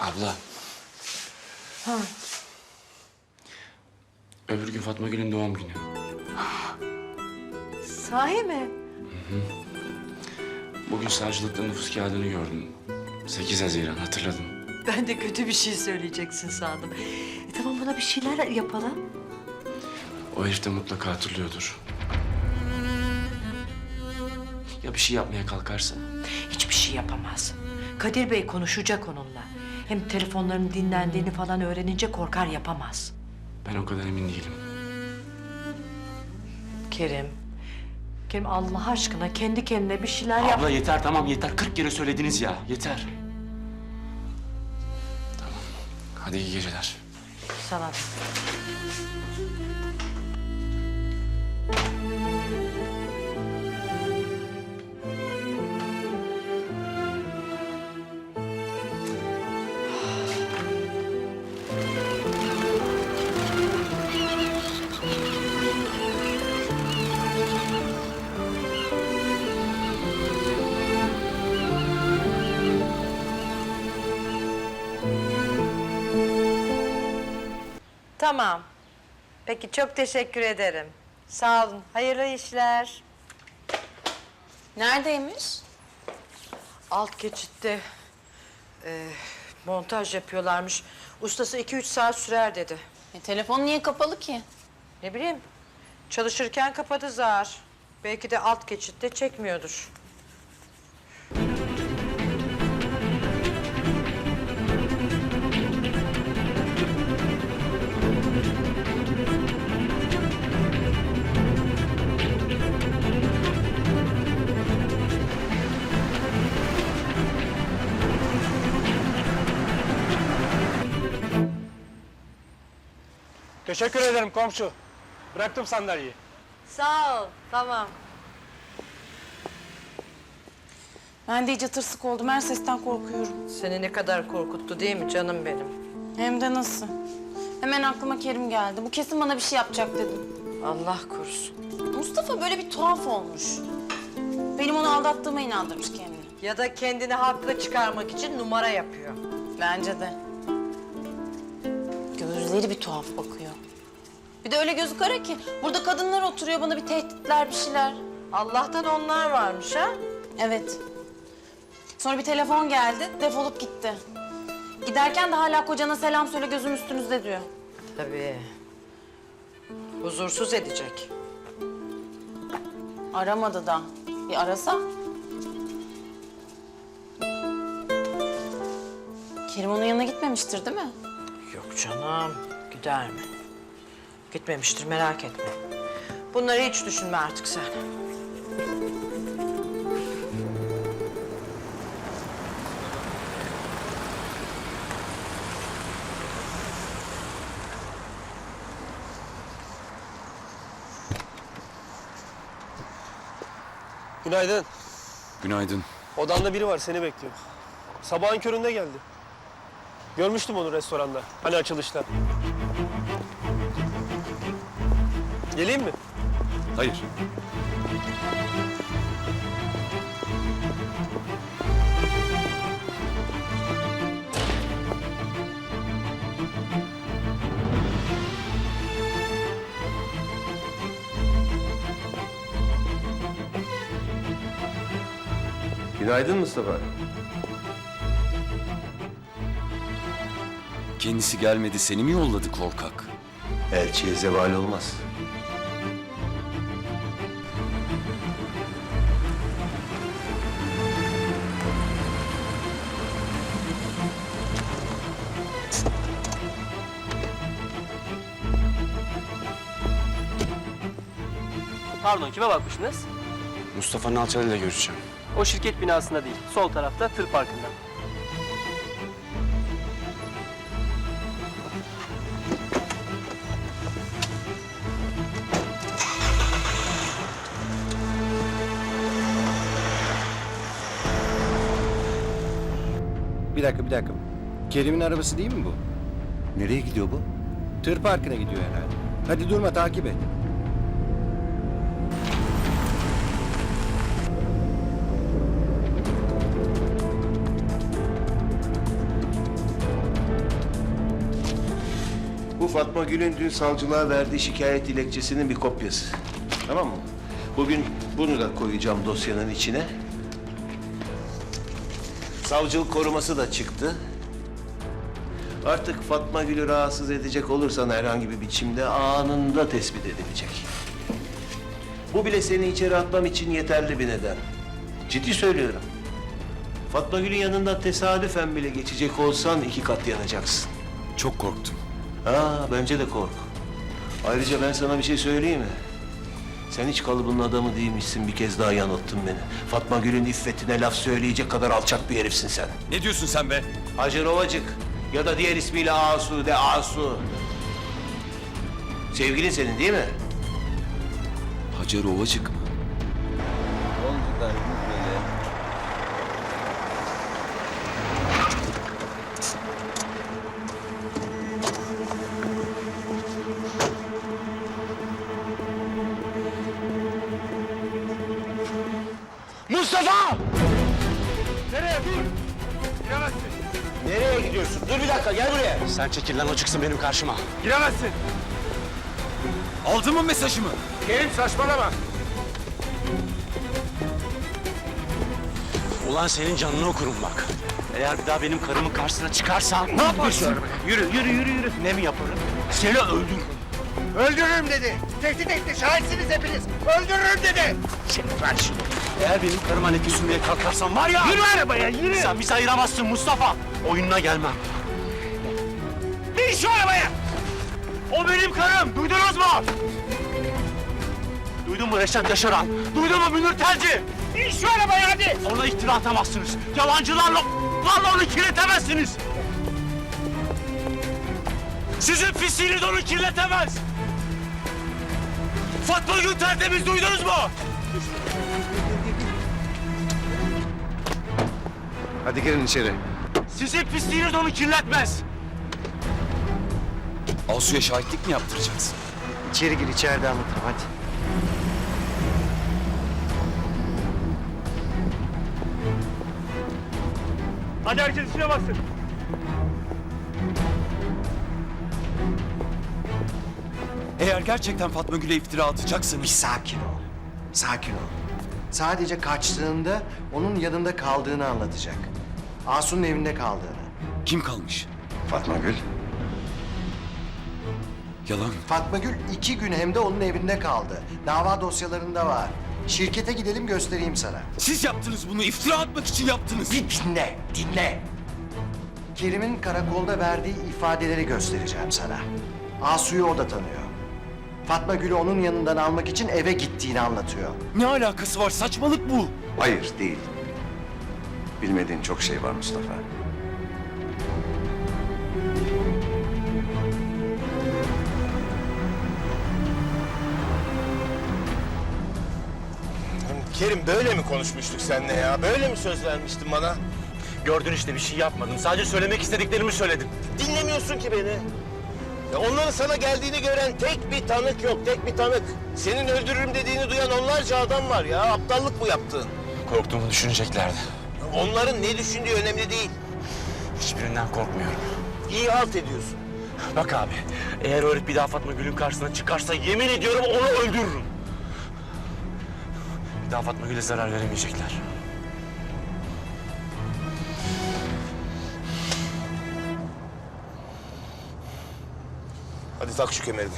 Abla. Ha. Öbür gün Fatma Gül'ün doğum günü. Sahi mi? Bugün savcılıkta nüfus kağıdını gördüm. 8 Haziran hatırladım. Ben de kötü bir şey söyleyeceksin sandım. E tamam buna bir şeyler yapalım. O herif de mutlaka hatırlıyordur. Ya bir şey yapmaya kalkarsa? Hiçbir şey yapamaz. Kadir Bey konuşacak onunla. Hem telefonların dinlendiğini falan öğrenince korkar yapamaz. Ben o kadar emin değilim. Kerim. Kerim Allah aşkına kendi kendine bir şeyler yap. Abla yeter tamam yeter. 40 kere söylediniz ya. Yeter. Tamam. Hadi iyi geceler. Sana Tamam. Peki çok teşekkür ederim. Sağ olun. Hayırlı işler. Neredeymiş? Alt geçitte e, montaj yapıyorlarmış. Ustası iki üç saat sürer dedi. E, telefon niye kapalı ki? Ne bileyim. Çalışırken kapadı zar. Belki de alt geçitte çekmiyordur. Teşekkür ederim komşu. Bıraktım sandalyeyi. Sağ ol. Tamam. Ben de iyice tırsık oldum. Her sesten korkuyorum. Seni ne kadar korkuttu değil mi canım benim? Hem de nasıl? Hemen aklıma Kerim geldi. Bu kesin bana bir şey yapacak dedim. Allah korusun. Mustafa böyle bir tuhaf olmuş. Benim onu aldattığıma inandırmış kendini. Ya da kendini haklı çıkarmak için numara yapıyor. Bence de. Gözleri bir tuhaf bakıyor. Bir de öyle gözü kara ki burada kadınlar oturuyor bana bir tehditler bir şeyler. Allah'tan onlar varmış ha. Evet. Sonra bir telefon geldi, defolup gitti. Giderken de hala kocana selam söyle gözüm üstünüzde diyor. Tabii. Huzursuz edecek. Aramadı da. Bir arasa. Kerim onun yanına gitmemiştir değil mi? Yok canım. Gider mi? Gitmemiştir merak etme. Bunları hiç düşünme artık sen. Günaydın. Günaydın. Odanda biri var seni bekliyor. Sabahın köründe geldi. Görmüştüm onu restoranda. Hani açılışta. Geleyim mi? Hayır. Günaydın Mustafa. Kendisi gelmedi seni mi yolladı korkak? Elçiye zeval olmaz. Pardon kime bakmışsınız? Mustafa Nalçalı ile görüşeceğim. O şirket binasında değil. Sol tarafta tır parkında. Bir dakika, bir dakika. Kerim'in arabası değil mi bu? Nereye gidiyor bu? Tır parkına gidiyor herhalde. Hadi durma, takip et. Fatma Gül'ün dün savcılığa verdiği şikayet dilekçesinin bir kopyası. Tamam mı? Bugün bunu da koyacağım dosyanın içine. Savcılık koruması da çıktı. Artık Fatma Gül'ü rahatsız edecek olursan herhangi bir biçimde anında tespit edilecek. Bu bile seni içeri atmam için yeterli bir neden. Ciddi söylüyorum. Fatma Gül'ün yanından tesadüfen bile geçecek olsan iki kat yanacaksın. Çok korktum. Ha bence de kork. Ayrıca ben sana bir şey söyleyeyim mi? Sen hiç kalıbının adamı değilmişsin. Bir kez daha yanılttın beni. Fatma Gül'ün iffetine laf söyleyecek kadar alçak bir herifsin sen. Ne diyorsun sen be? Hacer Ovacık ya da diğer ismiyle Asu de Asu. Sevgilin senin değil mi? Hacer Ovacık Mustafa! Nereye dur? Giremezsin. Nereye gidiyorsun? Dur bir dakika gel buraya. Sen çekil lan o çıksın benim karşıma. Giremezsin. Aldın mı mesajımı? Kerim saçmalama. Ulan senin canını okurum bak. Eğer bir daha benim karımın karşısına çıkarsan... Ne yaparsın? Yürü yürü yürü yürü. Ne mi yaparım? Seni öldürürüm. Öldürürüm dedi. Tehdit etti. Şahitsiniz hepiniz. Öldürürüm dedi. Seni ver şunu. Eğer benim karıma leke sürmeye kalkarsan var ya... Yürü arabaya yürü. Sen bizi ayıramazsın Mustafa. Oyununa gelmem. Bin şu arabaya. O benim karım. Duydunuz mu? Duydun mu Reşat Yaşaran? Duydun mu Münir Telci? Bin şu arabaya hadi. Ona iftira atamazsınız. Yalancılarla larla onu kirletemezsiniz. Sizin pisliğiniz onu kirletemez. Fatma Gül tertemiz duydunuz mu? Hadi girin içeri. Sizin pisliğiniz onu kirletmez. Asu'ya şahitlik mi yaptıracaksın? İçeri gir içeride anlatırım hadi. Hadi herkes içine baksın. Eğer gerçekten Fatma Gül'e iftira atacaksanız... Sakin ol. Sakin ol. Sadece kaçtığında onun yanında kaldığını anlatacak. Asu'nun evinde kaldığını. Kim kalmış? Fatma Gül. Yalan. Fatma Gül iki gün hem de onun evinde kaldı. Dava dosyalarında var. Şirkete gidelim göstereyim sana. Siz yaptınız bunu. iftira atmak için yaptınız. Bir dinle, dinle. Kerim'in karakolda verdiği ifadeleri göstereceğim sana. Asu'yu o da tanıyor. Fatma Gül'ü onun yanından almak için eve gittiğini anlatıyor. Ne alakası var? Saçmalık bu. Hayır değil. Bilmediğin çok şey var Mustafa. Kerim böyle mi konuşmuştuk seninle ya? Böyle mi söz vermiştin bana? Gördün işte bir şey yapmadım. Sadece söylemek istediklerimi söyledim. Dinlemiyorsun ki beni. Ya onların sana geldiğini gören tek bir tanık yok, tek bir tanık. Senin öldürürüm dediğini duyan onlarca adam var ya. Aptallık bu yaptığın. Korktuğumu düşüneceklerdi. Onların ne düşündüğü önemli değil. Hiçbirinden korkmuyorum. İyi halt ediyorsun. Bak abi, eğer herif bir daha Fatma Gül'ün karşısına çıkarsa yemin ediyorum onu öldürürüm. Bir daha Fatma Gül'e zarar veremeyecekler. Hadi tak şu kemerini.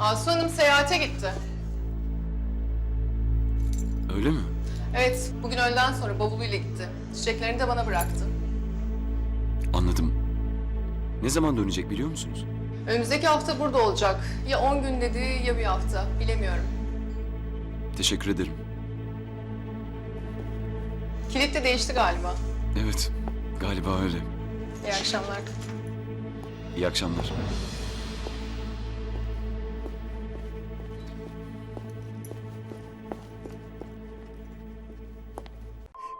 Asu Hanım seyahate gitti. Öyle mi? Evet, bugün öğleden sonra bavuluyla gitti. Çiçeklerini de bana bıraktı. Anladım. Ne zaman dönecek biliyor musunuz? Önümüzdeki hafta burada olacak. Ya 10 gün dedi ya bir hafta. Bilemiyorum. Teşekkür ederim. Kilit de değişti galiba. Evet, galiba öyle. İyi akşamlar. İyi akşamlar.